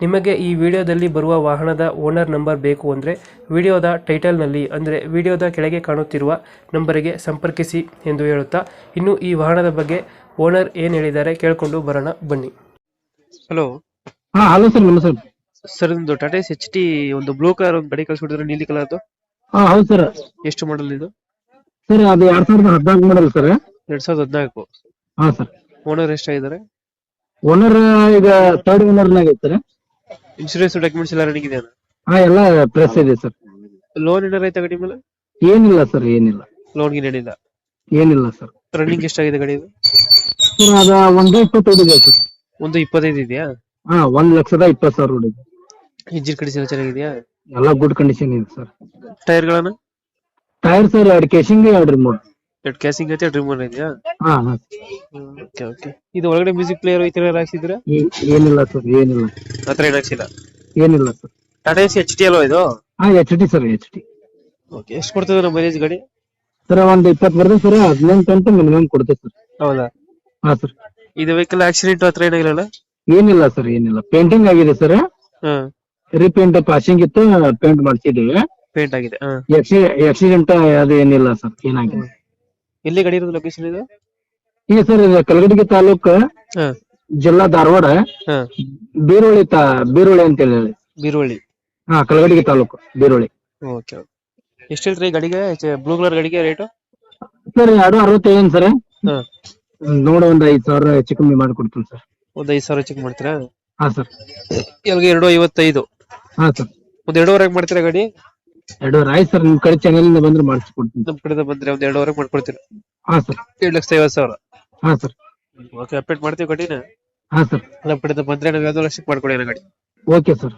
ನಿಮಗೆ ಈ ವಿಡಿಯೋದಲ್ಲಿ ಬರುವ ವಾಹನದ ಓನರ್ ನಂಬರ್ ಬೇಕು ಅಂದರೆ ವಿಡಿಯೋದ ಟೈಟಲ್ನಲ್ಲಿ ಅಂದರೆ ವಿಡಿಯೋದ ಕೆಳಗೆ ಕಾಣುತ್ತಿರುವ ನಂಬರಿಗೆ ಸಂಪರ್ಕಿಸಿ ಎಂದು ಹೇಳುತ್ತಾ ಇನ್ನು ಈ ವಾಹನದ ಬಗ್ಗೆ ಓನರ್ ಏನು ಹೇಳಿದ್ದಾರೆ ಕೇಳಿಕೊಂಡು ಬರೋಣ ಬನ್ನಿ. ಹಲೋ. ಹಾ ಹಲೋ ಸರ್ ನಮಸ್ಕಾರ ಸರ್ ಒಂದು ಟಾಟಾ ಎಸ್ ಎಚ್ ಟಿ ಒಂದು ಬ್ಲೂ ಕಲರ್ ಒಂದು ಗಾಡಿ ಕಳ್ಸಿಬಿಟ್ಟಿದ್ರೆ ನೀಲಿ ಕಲರ್ದು ಹಾ ಹೌದು ಸರ್. ಎಷ್ಟು ಮಾಡಲ್ ಇದು? ಸರ್ ಅದು ಎರಡ್ ಸಾವಿರದ ಹದಿನಾಲ್ಕು ಮಾಡಲ್ ಸರ್. ಎರಡ್ ಸಾವಿರದ ಹದಿನಾಲ್ಕು. ಹಾ ಸರ್. ಓನರ್ ಎಷ್ಟಾಗಿದ್ದಾರೆ? ಓನರ್ ಈಗ third owner sir insurance documents ಎಲ್ಲ ರೆಡಿ ಇದೆಯಾ? ಹಾ ಎಲ್ಲ ಪ್ರೆಸ್ ಇದೆ ಸರ್ ಲೋನ್ ಏನಾರ ಐತೆ ಗಾಡಿ ಮೇಲೆ? ಏನಿಲ್ಲ ಸರ್ ಏನಿಲ್ಲ. ಲೋನ್ ಗಿನ್ ಏನಿಲ್ಲ? ಏನಿಲ್ಲ ಸರ್ ರನ್ನಿಂಗ್ ಎಷ್ಟಾಗಿದೆ ಗಾಡಿ ಇದು? ಸರ್ ಅದ ಒಂದು ಇಪ್ಪತ್ತೈದು ಇದೆ ಸರ್ ಒಂದು ಇಪ್ಪತ್ತೈದು ಇದೆಯಾ? ಹಾ ಒಂದ್ ಲಕ್ಷದ ಇಪ್ಪತ್ತು ಸಾವಿರ ಹೊಡಿದೆ ಇಂಜಿನ್ ಕಂಡೀಷನ್ ಚೆನ್ನಾಗಿದೆಯಾ? ಎಲ್ಲ ಗುಡ್ ಕಂಡೀಷನ್ ಇದೆ ಸರ್ ಟೈರ್ಗಳನ್ನ ಟೈರ್ ಸರ್ ಎರಡು ಕೇಶಿಂಗ್ ಎರಡು ಮೂರು ಎರಡು ಕ್ಯಾಸಿಂಗ್ ಐತೆ ಡ್ರೀಮರ್ ಇದೆಯಾ? ಹಾ ಹಾ. ಓಕೆ ಓಕೆ ಇದು ಒಳಗಡೆ ಮ್ಯೂಸಿಕ್ ಪ್ಲೇಯರ್ ಐತೆ ಏನಾರು ಹಾಕ್ಸಿದ್ರ ಏನಿಲ್ಲ ಸರ್ ಏನಿಲ್ಲ. ಹತ್ರ ಏನು ಹಾಕ್ಸಿಲ್ಲ? ಏನಿಲ್ಲ sir. Tata S H T ಅಲ್ವಾ ಇದು? ಹಾ H D sir H D okay ಎಷ್ಟು ಕೊಡ್ತದೆ ನಮ್ಮ ಮೈಲೇಜ್ ಗಾಡಿ? ಸರ್ ಒಂದು ಇಪ್ಪತ್ತು ಬರ್ತದೆ ಸರ್ ಹದಿನೆಂಟು ಅಂತ ಮಿನಿಮಮ್ ಕೊಡ್ತೇವೆ ಸರ್. ಹೌದಾ? ಹಾ ಸರ್. ಇದು ವೆಹಿಕಲ್ ಆಕ್ಸಿಡೆಂಟ್ ಹತ್ರ ಏನಾಗಿಲ್ಲ ಏನಿಲ್ಲ ಸರ್ ಏನಿಲ್ಲ. ಪೇಂಟಿಂಗ್ ಆಗಿದೆ ಸರ್. ಹಾ ರೀಪೇಂಟ್ ಪಾಸಿಂಗ್ ಇತ್ತು ಪೇಂಟ್ ಮಾಡ್ಸಿದ್ದೀವಿ. ಪೇಂಟ್ ಆಗಿದೆ ಹಾ ಆಕ್ಸಿಡೆಂಟ್ ಅದು ಏನಿಲ್ಲ ಸರ್ ಏನಾಗಿಲ್ಲ. ಎಲ್ಲಿ ಗಾಡಿ ಇರೋದು ಲೊಕೇಶನ್ ಇದು? ಈಗ ಸರ್ ಇದು ಕಲಗಡಗಿ ತಾಲೂಕ್ ಹಾ. ಜಿಲ್ಲಾ ಧಾರವಾಡ. ಹಾ. ಬೀರೋಳಿ ತಾ ಬೀರೋಳಿ ಅಂತ ಹೇಳಿ. ಬೀರುವಳ್ಳಿ ಹಾ ಕಲಗಡಿಗೆ ತಾಲೂಕು ಬೀರೋಳಿ. ಓಕೆ ಎಷ್ಟು ಹೇಳ್ತೀರಿ ಗಡಿಗೆ? ಗಾಡಿಗೆ ಬ್ಲೂ ಕಲರ್ ಗಡಿಗೆ ರೇಟು ಸರ್ ಎರಡು ಅರವತ್ತೈದು ಸರ್. ಹಾ. ನೋಡ ಒಂದ್ ಐದು ಸಾವಿರ ಹೆಚ್ಚು ಕಮ್ಮಿ ಮಾಡ್ಕೊಡ್ತೀನಿ ಸರ್. ಒಂದ್ ಐದು ಸಾವಿರ ಚೆಕ್ ಮಾಡ್ತೀರಾ? ಹಾ ಸರ್. ಎಲ್ಗೆ ಎರಡು ಐವತ್ತೈದು. ಹಾ ಸರ್. ಒಂದ್ ಎರಡೂವರೆಗೆ ಮಾಡ್ತೀರಾ ಗಾಡಿ? ಎರಡು ರಾಯ್ ಸರ್ ನಿಮ್ ಕಡೆ ಚಾನೆಲ್ ಇಂದ ಬಂದ್ರೆ ಮಾಡಿಸ್ಕೊಡ್ತೀನಿ. ನಮ್ ಕಡೆಯಿಂದ ಬಂದ್ರೆ ಒಂದ್ ಎರಡುವರೆ ಮಾಡ್ಕೊಡ್ತೀರಾ ಹಾ ಸರ್. ಏಳು ಲಕ್ಷದ ಐವತ್ತು ಸಾವಿರ. ಹಾ ಸರ್. ಓಕೆ ಅಪ್ಡೇಟ್ ಮಾಡ್ತೀವಿ ಗಾಡಿನ. ಹಾ ಸರ್. ನಮ್ ಕಡೆಯಿಂದ ಬಂದ್ರೆ ನಾವು ಎರಡು ಲಕ್ಷಕ್ಕೆ ಮಾಡ್ಕೊಡಿ ಗಾಡಿ. Okay sir.